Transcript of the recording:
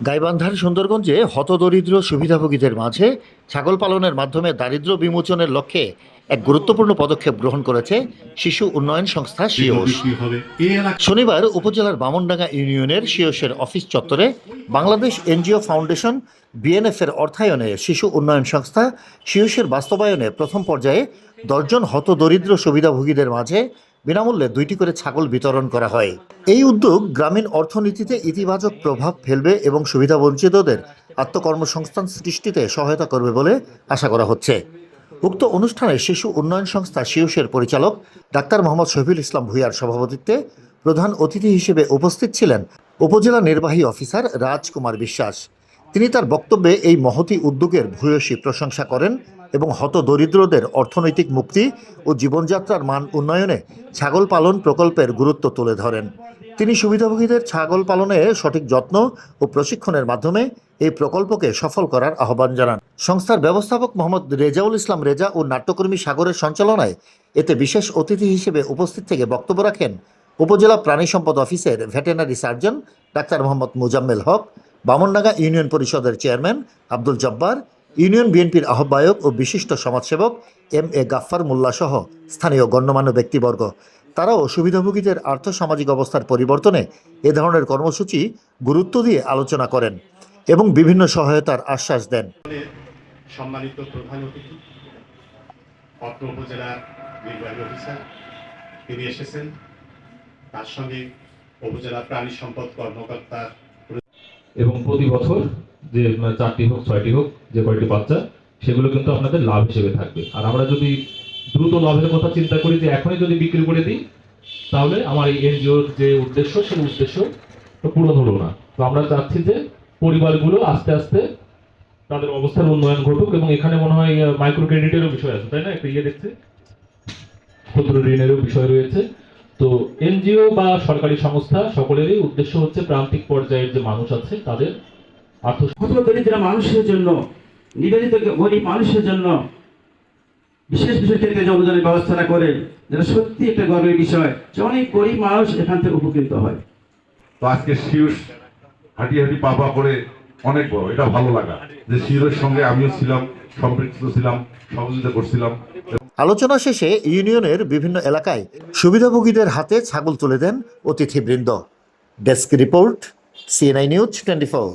গাইবান্ধার সুন্দরগঞ্জে হতদরিদ্র সুবিধাভোগীদের মাঝে ছাগল পালনের মাধ্যমে দারিদ্র্য বিমোচনের লক্ষ্যে এক গুরুত্বপূর্ণ পদক্ষেপ গ্রহণ করেছে শিশু উন্নয়ন সংস্থা শিওস শনিবার উপজেলার বামনডাঙ্গা ইউনিয়নের শিওসের অফিস চত্বরে বাংলাদেশ এনজিও ফাউন্ডেশন বিএনএফ এর অর্থায়নে শিশু উন্নয়ন সংস্থা শিওসের বাস্তবায়নে প্রথম পর্যায়ে দশজন হতদরিদ্র সুবিধাভোগীদের মাঝে বিনামূল্যে দুইটি করে ছাগল বিতরণ করা হয়। এই উদ্যোগ গ্রামীণ অর্থনীতিতে ইতিবাচক প্রভাব ফেলবে এবং সুবিধাবঞ্চিতদের আত্মকর্মসংস্থান সৃষ্টিতে সহায়তা করবে বলে আশা করা হচ্ছে। উক্ত অনুষ্ঠানে শিশু উন্নয়ন সংস্থা শিউসের পরিচালক ডাক্তার মোহাম্মদ শহীদুল ইসলাম ভুইয়ার সভাপতিত্বে প্রধান অতিথি হিসেবে উপস্থিত ছিলেন উপজেলা নির্বাহী অফিসার রাজকুমার বিশ্বাস। তিনি তার বক্তব্যে এই মহতি উদ্যোগের ভূয়সী প্রশংসা করেন এবং হত দরিদ্রদের অর্থনৈতিক মুক্তি ও জীবনযাত্রার মান উন্নয়নে ছাগল পালন প্রকল্পের গুরুত্ব তুলে ধরেন। তিনি সুবিধাভোগীদের ছাগল পালনে সঠিক যত্ন ও প্রশিক্ষণের মাধ্যমে এই প্রকল্পকে সফল করার আহ্বান জানান। সংস্থার ব্যবস্থাপক মোহাম্মদ রেজাউল ইসলাম রেজা ও নাট্যকর্মী সাগরের সঞ্চালনায় এতে বিশেষ অতিথি হিসেবে উপস্থিত থেকে বক্তব্য রাখেন উপজেলা প্রাণী সম্পদ অফিসের veterinary surgeon doctor Mohammad Muzammel Haque, Bamondanga union পরিষদের চেয়ারম্যান আব্দুল জব্বার ইউনিয়ন বিএনপির আহ্বায়ক ও বিশিষ্ট সমাজসেবক এম এ গাফফার মোল্লা সহ স্থানীয় গণ্যমান্য ব্যক্তিবর্গ। তারাও সুবিধাভোগীদের আর্থসামাজিক অবস্থার পরিবর্তনে এ ধরনের কর্মসূচি গুরুত্ব দিয়ে আলোচনা করেন এবং বিভিন্ন সহায়তার আশ্বাস দেন। সম্মানিত প্রধান অতিথি উপজেলার নির্বাহী অফিসার তিনি এসেছেন। তার সঙ্গে উপজেলা প্রাণী সম্পদ কর্মকর্তা এবং প্রতি বছর যে মানে চারটি হোক, ছয়টি হোক, যে কয়টি বাচ্চা, সেগুলো কিন্তু আপনাদের লাভ হিসেবে থাকবে। আর আমরা যদি দ্রুত লাভের কথা চিন্তা করি যে, এখনই যদি বিক্রি করে দিই, তাহলে আমার এই এনজিওর যে উদ্দেশ্য, সেই উদ্দেশ্য পূরণ হলো না। তো আমরা চাচ্ছি যে, পরিবারগুলো আস্তে আস্তে তাদের অবস্থার উন্নয়ন ঘটুক এবং এখানে মনে হয় মাইক্রো ক্রেডিটেরও বিষয় আছে, তাই না? একটা ইয়ে দেখছি। ক্ষুদ্র ঋণেরও বিষয় রয়েছে। তো এনজিও বা সরকারি সংস্থা সকলেরই উদ্দেশ্য হচ্ছে প্রান্তিক পর্যায়ের যে মানুষ আছে, তাদের ক্ষুদ্র দরিদ্র মানুষের জন্য নিবেদিত গরিব মানুষের জন্য বিশেষ বিশেষ ক্ষেত্রে অনুদানের করে যেটা সত্যি একটা গর্বের বিষয় যে অনেক গরিব মানুষ এখান থেকে উপকৃত হয়। তো আজকে শিউস হাঁটি হাঁটি পা পা করে অনেক বড় এটা ভালো লাগা। যে শিউরের সঙ্গে আমিও ছিলাম সম্পৃক্ত ছিলাম সহযোগিতা করছিলাম। আলোচনা শেষে ইউনিয়নের বিভিন্ন এলাকায় সুবিধাভোগীদের হাতে ছাগল তুলে দেন অতিথিবৃন্দ। Desk report CNI news twenty four